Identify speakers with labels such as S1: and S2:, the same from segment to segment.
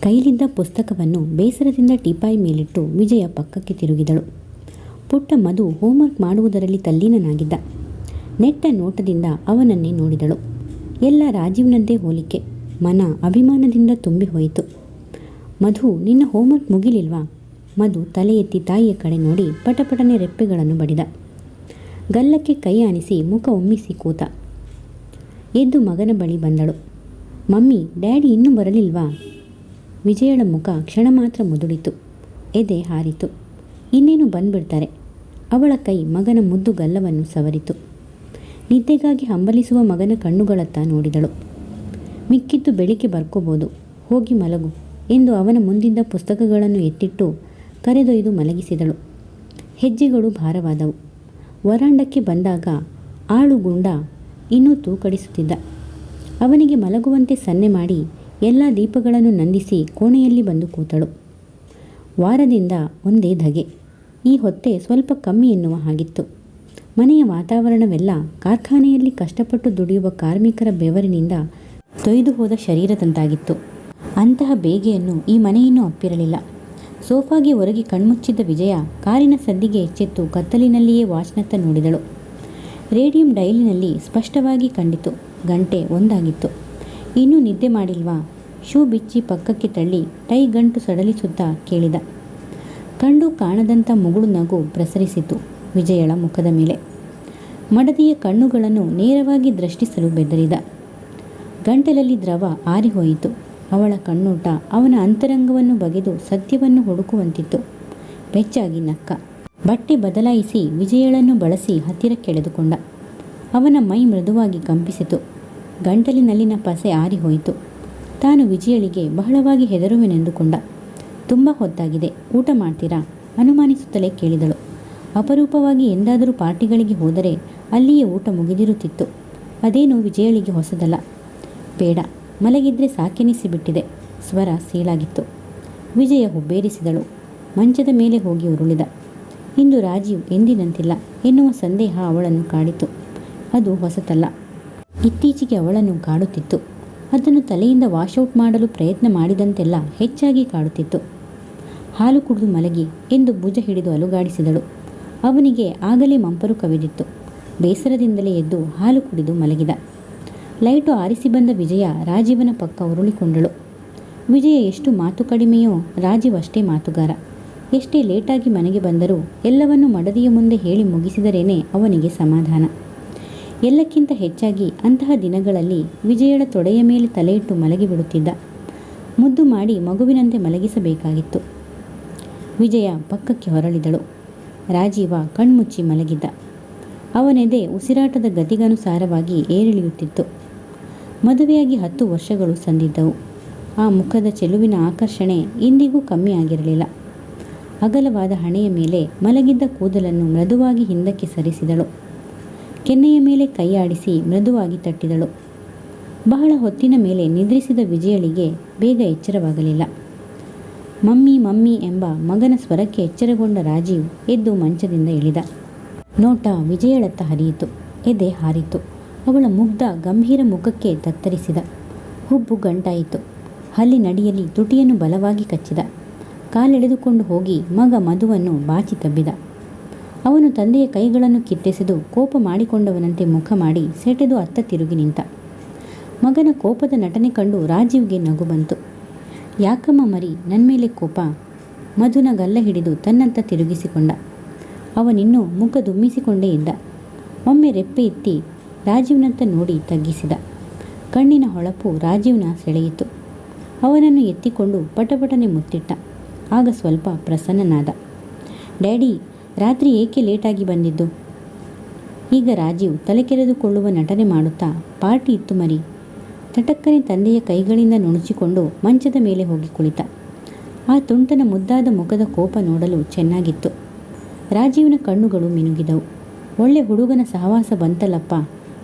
S1: ಕೈಲಿದ್ದ ಪುಸ್ತಕವನ್ನು ಬೇಸರದಿಂದ ಟೀಪಾಯಿ ಮೇಲಿಟ್ಟು ವಿಜಯ ಪಕ್ಕಕ್ಕೆ ತಿರುಗಿದಳು. ಪುಟ್ಟ ಮಧು ಹೋಮ್ವರ್ಕ್ ಮಾಡುವುದರಲ್ಲಿ ತಲ್ಲೀನನಾಗಿದ್ದ. ನೆಟ್ಟ ನೋಟದಿಂದ ಅವನನ್ನೇ ನೋಡಿದಳು. ಎಲ್ಲ ರಾಜೀವ್ನದ್ದೇ ಹೋಲಿಕೆ. ಮನ ಅಭಿಮಾನದಿಂದ ತುಂಬಿ ಹೋಯಿತು. ಮಧು, ನಿನ್ನ ಹೋಮ್ವರ್ಕ್ ಮುಗಿಲಿಲ್ವಾ? ಮಧು ತಲೆ ಎತ್ತಿ ತಾಯಿಯ ಕಡೆ ನೋಡಿ ಪಟಪಟನೆ ರೆಪ್ಪೆಗಳನ್ನು ಬಡಿದ. ಗಲ್ಲಕ್ಕೆ ಕೈ ಆನಿಸಿ ಮುಖ ಒಮ್ಮಿಸಿ ಕೂತ. ಎದ್ದು ಮಗನ ಬಳಿ ಬಂದಳು. ಮಮ್ಮಿ, ಡ್ಯಾಡಿ ಇನ್ನೂ ಬರಲಿಲ್ವಾ? ವಿಜಯಳ ಮುಖ ಕ್ಷಣ ಮಾತ್ರ ಮುದುಡಿತು. ಎದೆ ಹಾರಿತು. ಇನ್ನೇನು ಬಂದ್ಬಿಡ್ತಾರೆ? ಅವಳ ಕೈ ಮಗನ ಮುದ್ದು ಗಲ್ಲವನ್ನು ಸವರಿತು. ನಿದ್ದೆಗಾಗಿ ಹಂಬಲಿಸುವ ಮಗನ ಕಣ್ಣುಗಳತ್ತ ನೋಡಿದಳು. ಮಿಕ್ಕಿದ್ದು ಬೆಳಿಗ್ಗೆ ಬರ್ಕೋಬೋದು, ಹೋಗಿ ಮಲಗು ಎಂದು ಅವನ ಮುಂದಿದ್ದ ಪುಸ್ತಕಗಳನ್ನು ಎತ್ತಿಟ್ಟು ಕರೆದೊಯ್ದು ಮಲಗಿಸಿದಳು. ಹೆಜ್ಜೆಗಳು ಭಾರವಾದವು. ವರಾಂಡಕ್ಕೆ ಬಂದಾಗ ಆಳು ಗುಂಡ ಇನ್ನೂ ತೂಕಡಿಸುತ್ತಿದ್ದ. ಅವನಿಗೆ ಮಲಗುವಂತೆ ಸನ್ನೆ ಮಾಡಿ ಎಲ್ಲ ದೀಪಗಳನ್ನು ನಂದಿಸಿ ಕೋಣೆಯಲ್ಲಿ ಬಂದು ಕೂತಳು. ವಾರದಿಂದ ಒಂದೇ ಧಗೆ. ಈ ಹೊತ್ತೆ ಸ್ವಲ್ಪ ಕಮ್ಮಿ ಎನ್ನುವ ಹಾಗಿತ್ತು. ಮನೆಯ ವಾತಾವರಣವೆಲ್ಲ ಕಾರ್ಖಾನೆಯಲ್ಲಿ ಕಷ್ಟಪಟ್ಟು ದುಡಿಯುವ ಕಾರ್ಮಿಕರ ಬೆವರಿನಿಂದ ತೊಯ್ದು ಹೋದ ಶರೀರದಂತಾಗಿತ್ತು. ಅಂತಹ ಬೇಗೆಯನ್ನು ಈ ಮನೆಯನ್ನು ಅಪ್ಪಿರಲಿಲ್ಲ. ಸೋಫಾಗೆ ಹೊರಗೆ ಕಣ್ಮುಚ್ಚಿದ್ದ ವಿಜಯ ಕಾರಿನ ಸದ್ದಿಗೆ ಎಚ್ಚೆತ್ತು ಕತ್ತಲಿನಲ್ಲಿಯೇ ವಾಚ್ನತ್ತ ನೋಡಿದಳು. ರೇಡಿಯಂ ಡೈಲಿನಲ್ಲಿ ಸ್ಪಷ್ಟವಾಗಿ ಕಂಡಿತು. ಗಂಟೆ ಒಂದಾಗಿತ್ತು. ಇನ್ನೂ ನಿದ್ದೆ ಮಾಡಿಲ್ವಾ? ಶೂ ಬಿಚ್ಚಿ ಪಕ್ಕಕ್ಕೆ ತಳ್ಳಿ ಟೈ ಗಂಟು ಸಡಲಿಸುತ್ತಾ ಕೇಳಿದ. ಕಂಡು ಕಾಣದಂಥ ಮುಗುಳು ನಗು ಪ್ರಸರಿಸಿತು ವಿಜಯಳ ಮುಖದ ಮೇಲೆ. ಮಡದಿಯ ಕಣ್ಣುಗಳನ್ನು ನೇರವಾಗಿ ದೃಷ್ಟಿಸಲು ಬೆದರಿದ. ಗಂಟಲಲ್ಲಿ ದ್ರವ ಆರಿಹೋಯಿತು. ಅವಳ ಕಣ್ಣೋಟ ಅವನ ಅಂತರಂಗವನ್ನು ಬಗೆದು ಸತ್ಯವನ್ನು ಹುಡುಕುವಂತಿತ್ತು. ಬೆಚ್ಚಾಗಿ ನಕ್ಕ. ಬಟ್ಟೆ ಬದಲಾಯಿಸಿ ವಿಜಯಳನ್ನು ಬಳಸಿ ಹತ್ತಿರಕ್ಕೆಳೆದುಕೊಂಡ ಅವನ ಮೈ ಮೃದುವಾಗಿ ಕಂಪಿಸಿತು. ಗಂಟಲಿನಲ್ಲಿನ ಪಸೆ ಆರಿಹೋಯಿತು ತಾನು ವಿಜಯಳಿಗೆ ಬಹಳವಾಗಿ ಹೆದರುವೆನೆಂದುಕೊಂಡ. ತುಂಬ ಹೊತ್ತಾಗಿದೆ, ಊಟ ಮಾಡ್ತೀರಾ? ಅನುಮಾನಿಸುತ್ತಲೇ ಕೇಳಿದಳು. ಅಪರೂಪವಾಗಿ ಎಂದಾದರೂ ಪಾರ್ಟಿಗಳಿಗೆ ಹೋದರೆ ಅಲ್ಲಿಯೇ ಊಟ ಮುಗಿದಿರುತ್ತಿತ್ತು. ಅದೇನು ವಿಜಯಳಿಗೆ ಹೊಸದಲ್ಲ. ಬೇಡ, ಮಲಗಿದ್ರೆ ಸಾಕೆನಿಸಿಬಿಟ್ಟಿದೆ. ಸ್ವರ ಸೀಳಾಗಿತ್ತು. ವಿಜಯ ಹುಬ್ಬೇರಿಸಿದಳು. ಮಂಚದ ಮೇಲೆ ಹೋಗಿ ಉರುಳಿದ. ಇಂದು ರಾಜೀವ್ ಎಂದಿನಂತಿಲ್ಲ ಎನ್ನುವ ಸಂದೇಹ ಅವಳನ್ನು ಕಾಡಿತು. ಅದು ಹೊಸತಲ್ಲ. ಇತ್ತೀಚೆಗೆ ಅವಳನ್ನು ಕಾಡುತ್ತಿತ್ತು. ಅದನ್ನು ತಲೆಯಿಂದ ವಾಶೌಟ್ ಮಾಡಲು ಪ್ರಯತ್ನ ಮಾಡಿದಂತೆಲ್ಲ ಹೆಚ್ಚಾಗಿ ಕಾಡುತ್ತಿತ್ತು. ಹಾಲು ಕುಡಿದು ಮಲಗಿ ಎಂದು ಭುಜ ಹಿಡಿದು ಅಲುಗಾಡಿಸಿದಳು. ಅವನಿಗೆ ಆಗಲೇ ಮಂಪರು ಕವಿದಿತ್ತು. ಬೇಸರದಿಂದಲೇ ಎದ್ದು ಹಾಲು ಕುಡಿದು ಮಲಗಿದ. ಲೈಟು ಆರಿಸಿ ಬಂದ ವಿಜಯ ರಾಜೀವನ ಪಕ್ಕ ಉರುಳಿಕೊಂಡಳು. ವಿಜಯ ಎಷ್ಟು ಮಾತು ಕಡಿಮೆಯೋ ರಾಜೀವ್ ಅಷ್ಟೇ ಮಾತುಗಾರ. ಎಷ್ಟೇ ಲೇಟಾಗಿ ಮನೆಗೆ ಬಂದರೂ ಎಲ್ಲವನ್ನೂ ಮಡದಿಯ ಮುಂದೆ ಹೇಳಿ ಮುಗಿಸಿದರೇನೆ ಅವನಿಗೆ ಸಮಾಧಾನ. ಎಲ್ಲಕ್ಕಿಂತ ಹೆಚ್ಚಾಗಿ ಅಂತಹ ದಿನಗಳಲ್ಲಿ ವಿಜಯಳ ತೊಡೆಯ ಮೇಲೆ ತಲೆಯಿಟ್ಟು ಮಲಗಿಬಿಡುತ್ತಿದ್ದ ಮುದ್ದು ಮಾಡಿ ಮಗುವಿನಂತೆ ಮಲಗಿಸಬೇಕಾಗಿತ್ತು. ವಿಜಯ ಪಕ್ಕಕ್ಕೆ ಹೊರಳಿದಳು. ರಾಜೀವ ಕಣ್ಮುಚ್ಚಿ ಮಲಗಿದ್ದ. ಅವನೆದೆ ಉಸಿರಾಟದ ಗತಿಗನುಸಾರವಾಗಿ ಏರಿಳಿಯುತ್ತಿತ್ತು. ಮದುವೆಯಾಗಿ ಹತ್ತು ವರ್ಷಗಳು ಸಂದಿದ್ದವು. ಆ ಮುಖದ ಚೆಲುವಿನ ಆಕರ್ಷಣೆ ಇಂದಿಗೂ ಕಮ್ಮಿ ಆಗಿರಲಿಲ್ಲ. ಅಗಲವಾದ ಹಣೆಯ ಮೇಲೆ ಮಲಗಿದ್ದ ಕೂದಲನ್ನು ಮೃದುವಾಗಿ ಹಿಂದಕ್ಕೆ ಸರಿಸಿದಳು. ಕೆನ್ನೆಯ ಮೇಲೆ ಕೈಯಾಡಿಸಿ ಮೃದುವಾಗಿ ತಟ್ಟಿದಳು. ಬಹಳ ಹೊತ್ತಿನ ಮೇಲೆ ನಿದ್ರಿಸಿದ ವಿಜಯಳಿಗೆ ಬೇಗ ಎಚ್ಚರವಾಗಲಿಲ್ಲ. ಮಮ್ಮಿ ಮಮ್ಮಿ ಎಂಬ ಮಗನ ಸ್ವರಕ್ಕೆ ಎಚ್ಚರಗೊಂಡ ರಾಜೀವ್ ಎದ್ದು ಮಂಚದಿಂದ ಇಳಿದ. ನೋಟ ವಿಜಯಳತ್ತ ಹರಿಯಿತು. ಎದೆ ಹಾರಿತು. ಅವಳ ಮುಗ್ಧ, ಗಂಭೀರ ಮುಖಕ್ಕೆ ತತ್ತರಿಸಿದ. ಹುಬ್ಬು ಗಂಟಾಯಿತು. ಹಲ್ಲಿ ನಡಿಯಲ್ಲಿ ತುಟಿಯನ್ನು ಬಲವಾಗಿ ಕಚ್ಚಿದ. ಕಾಲೆಳೆದುಕೊಂಡು ಹೋಗಿ ಮಗ ಮಧುವನ್ನು ಬಾಚಿ ತಬ್ಬಿದ. ಅವನು ತಂದೆಯ ಕೈಗಳನ್ನು ಕಿತ್ತೆಸೆದು ಕೋಪ ಮಾಡಿಕೊಂಡವನಂತೆ ಮುಖ ಮಾಡಿ ಸೆಟೆದು ಅತ್ತ ತಿರುಗಿ ನಿಂತ. ಮಗನ ಕೋಪದ ನಟನೆ ಕಂಡು ರಾಜೀವ್ಗೆ ನಗು ಬಂತು. ಯಾಕಮ್ಮ ಮರಿ ನನ್ನ ಮೇಲೆ ಕೋಪ? ಮಧುನ ಗಲ್ಲ ಹಿಡಿದು ತನ್ನಂತ ತಿರುಗಿಸಿಕೊಂಡ. ಅವನಿನ್ನೂ ಮುಖ ದುಮ್ಮಿಸಿಕೊಂಡೇ ಇದ್ದ. ಒಮ್ಮೆ ರೆಪ್ಪೆ ಎತ್ತಿ ರಾಜೀವ್ನಂತ ನೋಡಿ ತಗ್ಗಿಸಿದ. ಕಣ್ಣಿನ ಹೊಳಪು ರಾಜೀವ್ನ ಸೆಳೆಯಿತು. ಅವನನ್ನು ಎತ್ತಿಕೊಂಡು ಪಟಪಟನೆ ಮುತ್ತಿಟ್ಟ. ಆಗ ಸ್ವಲ್ಪ ಪ್ರಸನ್ನನಾದ. ಡ್ಯಾಡಿ ರಾತ್ರಿ ಏಕೆ ಲೇಟಾಗಿ ಬಂದಿದ್ದು? ಈಗ ರಾಜೀವ್ ತಲೆ ಕೆರೆದುಕೊಳ್ಳುವ ನಟನೆ ಮಾಡುತ್ತಾ ಪಾರ್ಟಿ ಇತ್ತು ಮರಿ. ತಟಕ್ಕನೆ ತಂದೆಯ ಕೈಗಳಿಂದ ನುಣುಚಿಕೊಂಡು ಮಂಚದ ಮೇಲೆ ಹೋಗಿ ಕುಳಿತ. ಆ ತುಂಟನ ಮುದ್ದಾದ ಮುಖದ ಕೋಪ ನೋಡಲು ಚೆನ್ನಾಗಿತ್ತು. ರಾಜೀವ್ನ ಕಣ್ಣುಗಳು ಮಿನುಗಿದವು. ಒಳ್ಳೆ ಹುಡುಗನ ಸಹವಾಸ ಬಂತಲ್ಲಪ್ಪ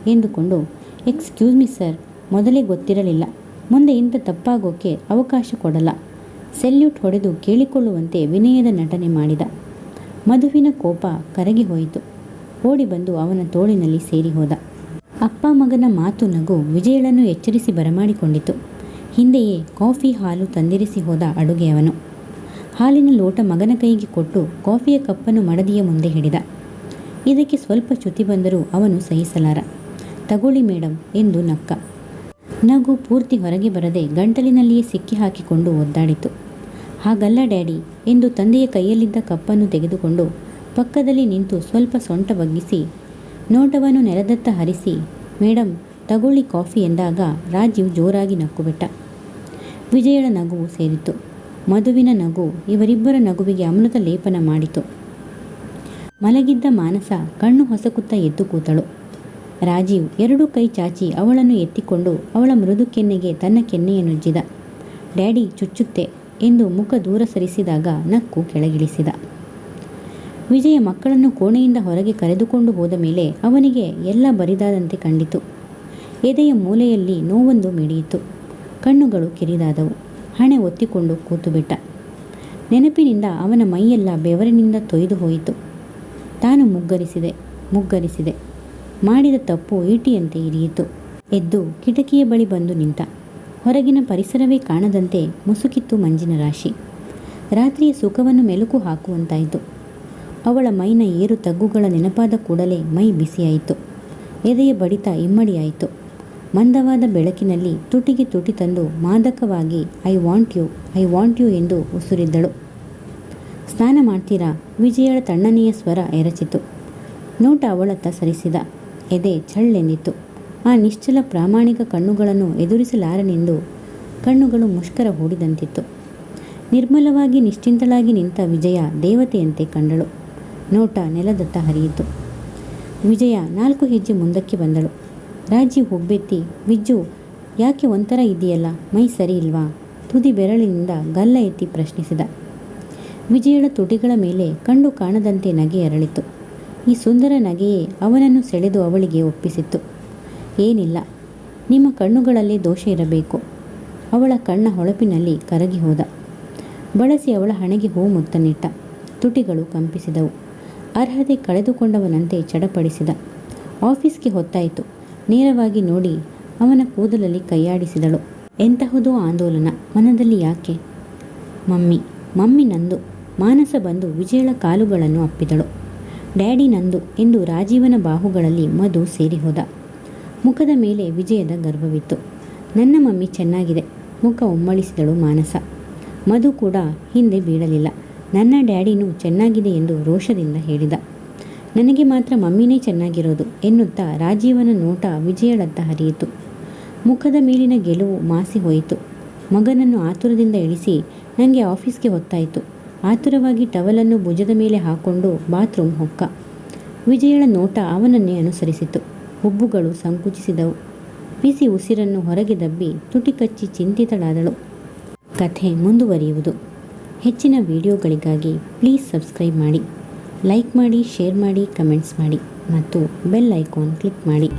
S1: ಎಂದುಕೊಂಡು, ಎಕ್ಸ್ಕ್ಯೂಸ್ ಮಿ ಸರ್, ಮೊದಲೇ ಗೊತ್ತಿರಲಿಲ್ಲ. ಮುಂದೆ ಇಂಥ ತಪ್ಪಾಗೋಕೆ ಅವಕಾಶ ಕೊಡಲ್ಲ. ಸೆಲ್ಯೂಟ್ ಹೊಡೆದು ಕೇಳಿಕೊಳ್ಳುವಂತೆ ವಿನಯದ ನಟನೆ ಮಾಡಿದ. ಮಧುವಿನ ಕೋಪ ಕರಗಿ ಹೋಯಿತು. ಓಡಿ ಬಂದು ಅವನ ತೋಳಿನಲ್ಲಿ ಸೇರಿ ಹೋದ. ಅಪ್ಪ ಮಗನ ಮಾತು ನಗು ವಿಜಯಳನ್ನು ಎಚ್ಚರಿಸಿ ಬರಮಾಡಿಕೊಂಡಿತು. ಹಿಂದೆಯೇ ಕಾಫಿ ಹಾಲು ತಂದಿರಿಸಿ ಹೋದ ಅಡುಗೆಯವನು ಹಾಲಿನ ಲೋಟ ಮಗನ ಕೈಗೆ ಕೊಟ್ಟು ಕಾಫಿಯ ಕಪ್ಪನ್ನು ಮಡದಿಯ ಮುಂದೆ ಹಿಡಿದ. ಇದಕ್ಕೆ ಸ್ವಲ್ಪ ಚ್ಯುತಿ ಬಂದರೂ ಅವನು ಸಹಿಸಲಾರ. ತಗೊಳ್ಳಿ ಮೇಡಮ್ ಎಂದು ನಕ್ಕ. ನಗು ಪೂರ್ತಿ ಹೊರಗೆ ಬರದೆ ಗಂಟಲಿನಲ್ಲಿಯೇ ಸಿಕ್ಕಿ ಹಾಕಿಕೊಂಡು ಒದ್ದಾಡಿತು. ಹಾಗಲ್ಲ ಡ್ಯಾಡಿ ಎಂದು ತಂದೆಯ ಕೈಯಲ್ಲಿದ್ದ ಕಪ್ಪನ್ನು ತೆಗೆದುಕೊಂಡು ಪಕ್ಕದಲ್ಲಿ ನಿಂತು ಸ್ವಲ್ಪ ಸೊಂಟ ಬಗ್ಗಿಸಿ ನೋಟವನ್ನು ನೆಲದತ್ತ ಹರಿಸಿ ಮೇಡಮ್ ತಗೊಳ್ಳಿ ಕಾಫಿ ಎಂದಾಗ ರಾಜೀವ್ ಜೋರಾಗಿ ನಕ್ಕುಬಿಟ್ಟ. ವಿಜಯಳ ನಗುವು ಸೇರಿತು. ಮಧುವಿನ ನಗು, ಇವರಿಬ್ಬರ ನಗುವಿಗೆ ಅಮೃತ ಲೇಪನ ಮಾಡಿತು. ಮಲಗಿದ್ದ ಮಾನಸ ಕಣ್ಣು ಹೊಸಕುತ್ತ ಎದ್ದು ಕೂತಳು. ರಾಜೀವ್ ಎರಡೂ ಕೈ ಚಾಚಿ ಅವಳನ್ನು ಎತ್ತಿಕೊಂಡು ಅವಳ ಮೃದು ಕೆನ್ನೆಗೆ ತನ್ನ ಕೆನ್ನೆಯನ್ನುಜ್ಜಿದ ಡ್ಯಾಡಿ, ಚುಚ್ಚುತ್ತೆ. ಎಂದು ಮುಖ ದೂರ ಸರಿಸಿದಾಗ ನಕ್ಕು ಕೆಳಗಿಳಿಸಿದ. ವಿಜಯ ಮಕ್ಕಳನ್ನು ಕೋಣೆಯಿಂದ ಹೊರಗೆ ಕರೆದುಕೊಂಡು ಹೋದ ಮೇಲೆ ಅವನಿಗೆ ಎಲ್ಲ ಬರಿದಾದಂತೆ ಕಂಡಿತು. ಎದೆಯ ಮೂಲೆಯಲ್ಲಿ ನೋವೊಂದು ಮಿಡಿಯಿತು ಕಣ್ಣುಗಳು ಕಿರಿದಾದವು. ಹಣೆ ಒತ್ತಿಕೊಂಡು ಕೂತುಬಿಟ್ಟ. ನೆನಪಿನಿಂದ ಅವನ ಮೈಯೆಲ್ಲ ಬೆವರಿನಿಂದ ತೊಯ್ದು ಹೋಯಿತು. ತಾನು ಮುಗ್ಗರಿಸಿದೆ ಮುಗ್ಗರಿಸಿದೆ. ಮಾಡಿದ ತಪ್ಪು ಈಟಿಯಂತೆ ಇರಿಯಿತು. ಎದ್ದು ಕಿಟಕಿಯ ಬಳಿ ಬಂದು ನಿಂತ. ಹೊರಗಿನ ಪರಿಸರವೇ ಕಾಣದಂತೆ ಮುಸುಕಿತ್ತು ಮಂಜಿನ ರಾಶಿ. ರಾತ್ರಿಯ ಸುಖವನ್ನು ಮೆಲುಕು ಹಾಕುವಂತಾಯಿತು. ಅವಳ ಮೈನ ಏರು ತಗ್ಗುಗಳ ನೆನಪಾದ ಕೂಡಲೇ ಮೈ ಬಿಸಿಯಾಯಿತು. ಎದೆಯ ಬಡಿತ ಇಮ್ಮಡಿಯಾಯಿತು. ಮಂದವಾದ ಬೆಳಕಿನಲ್ಲಿ ತುಟಿಗೆ ತುಟಿ ತಂದು ಮಾದಕವಾಗಿ, I want you, I want you ಎಂದು ಉಸುರಿದ್ದಳು. ಸ್ನಾನ ಮಾಡ್ತೀರಾ? ವಿಜಯಳ ತಣ್ಣನೆಯ ಸ್ವರ ಎರಚಿತು. ನೋಟ ಅವಳತ್ತ ಸರಿಸಿದ. ಎದೆ ಛಳ್ಳೆಂದಿತ್ತು. ಆ ನಿಶ್ಚಲ ಪ್ರಾಮಾಣಿಕ ಕಣ್ಣುಗಳನ್ನು ಎದುರಿಸಲಾರನೆಂದು ಕಣ್ಣುಗಳು ಮುಷ್ಕರ ಹೂಡಿದಂತಿತ್ತು. ನಿರ್ಮಲವಾಗಿ ನಿಶ್ಚಿಂತಳಾಗಿ ನಿಂತ ವಿಜಯ ದೇವತೆಯಂತೆ ಕಂಡಳು. ನೋಟ ನೆಲದತ್ತ ಹರಿಯಿತು. ವಿಜಯ ನಾಲ್ಕು ಹೆಜ್ಜೆ ಮುಂದಕ್ಕೆ ಬಂದಳು. ರಾಜಿ ಹುಬ್ಬೆತ್ತಿ, ವಿಜ್ಜು, ಯಾಕೆ ಒಂಥರ ಇದೆಯಲ್ಲ? ಮೈ ಸರಿ ಇಲ್ವಾ? ತುದಿ ಬೆರಳಿನಿಂದ ಗಲ್ಲ ಎತ್ತಿ ಪ್ರಶ್ನಿಸಿದ. ವಿಜಯಳ ತುಟಿಗಳ ಮೇಲೆ ಕಂಡು ಕಾಣದಂತೆ ನಗೆ ಅರಳಿತು. ಈ ಸುಂದರ ನಗೆಯೇ ಅವನನ್ನು ಸೆಳೆದು ಅವಳಿಗೆ ಒಪ್ಪಿಸಿತ್ತು. ಏನಿಲ್ಲ. ನಿಮ್ಮ ಕಣ್ಣುಗಳಲ್ಲಿ ದೋಷ ಇರಬೇಕು. ಅವಳ ಕಣ್ಣ ಹೊಳಪಿನಲ್ಲಿ ಕರಗಿ ಹೋದ. ಬಳಸಿ ಅವಳ ಹಣೆಗೆ ಹೂ ಮುತ್ತನಿಟ್ಟ. ತುಟಿಗಳು ಕಂಪಿಸಿದವು. ಅರ್ಹತೆ ಕಳೆದುಕೊಂಡವನಂತೆ ಚಡಪಡಿಸಿದ. ಆಫೀಸ್ಗೆ ಹೊತ್ತಾಯಿತು. ನೇರವಾಗಿ ನೋಡಿ ಅವನ ಕೂದಲಲ್ಲಿ ಕೈಯಾಡಿಸಿದಳು. ಎಂತಹುದೋ ಆಂದೋಲನ. ಮನದಲ್ಲಿ ಯಾಕೆ? ಮಮ್ಮಿ ಮಮ್ಮಿ ನಂದು. ಮಾನಸ ಬಂದು ವಿಜಯಳ ಕಾಲುಗಳನ್ನು ಅಪ್ಪಿದಳು. ಡ್ಯಾಡಿ ನಂದು ಎಂದು ರಾಜೀವನ ಬಾಹುಗಳಲ್ಲಿ ಮಧು ಸೇರಿ ಹೋದ ಮುಖದ ಮೇಲೆ ವಿಜಯದ ಗರ್ವವಿತ್ತು. ನನ್ನ ಮಮ್ಮಿ ಚೆನ್ನಾಗಿದೆ. ಮುಖ ಒಮ್ಮಳಿಸಿದಳು ಮಾನಸ. ಮಧು ಕೂಡ ಹಿಂದೆ ಬೀಳಲಿಲ್ಲ. ನನ್ನ ಡ್ಯಾಡಿನೂ ಚೆನ್ನಾಗಿದೆ ಎಂದು ರೋಷದಿಂದ ಹೇಳಿದ. ನನಗೆ ಮಾತ್ರ ಮಮ್ಮಿನೇ ಚೆನ್ನಾಗಿರೋದು ಎನ್ನುತ್ತಾ ರಾಜೀವನ ನೋಟ ವಿಜಯಳತ್ತ ಹರಿಯಿತು. ಮುಖದ ಮೇಲಿನ ಗೆಲುವು ಮಾಸಿ ಹೋಯಿತು. ಮಗನನ್ನು ಆತುರದಿಂದ ಇಳಿಸಿ ನನಗೆ ಆಫೀಸ್ಗೆ ಹೊತ್ತಾಯಿತು. ಆತುರವಾಗಿ ಟವಲನ್ನು ಭುಜದ ಮೇಲೆ ಹಾಕೊಂಡು ಬಾತ್ರೂಮ್ ಹೊಕ್ಕ. ವಿಜಯಳ ನೋಟ ಅವನನ್ನೇ ಅನುಸರಿಸಿತು. ಹುಬ್ಬುಗಳು ಸಂಕುಚಿಸಿದವು. ಬಿಸಿ ಉಸಿರನ್ನು ಹೊರಗೆ ದಬ್ಬಿ ತುಟಿ ಕಚ್ಚಿ ಚಿಂತಿತಳಾದಳು. ಕಥೆ ಮುಂದುವರಿಯುವುದು. ಹೆಚ್ಚಿನ ವಿಡಿಯೋಗಳಿಗಾಗಿ ಪ್ಲೀಸ್ ಸಬ್ಸ್ಕ್ರೈಬ್ ಮಾಡಿ. ಲೈಕ್ ಮಾಡಿ, ಶೇರ್ ಮಾಡಿ, ಕಮೆಂಟ್ಸ್ ಮಾಡಿ. ಮತ್ತು ಬೆಲ್ ಐಕಾನ್ ಕ್ಲಿಕ್ ಮಾಡಿ.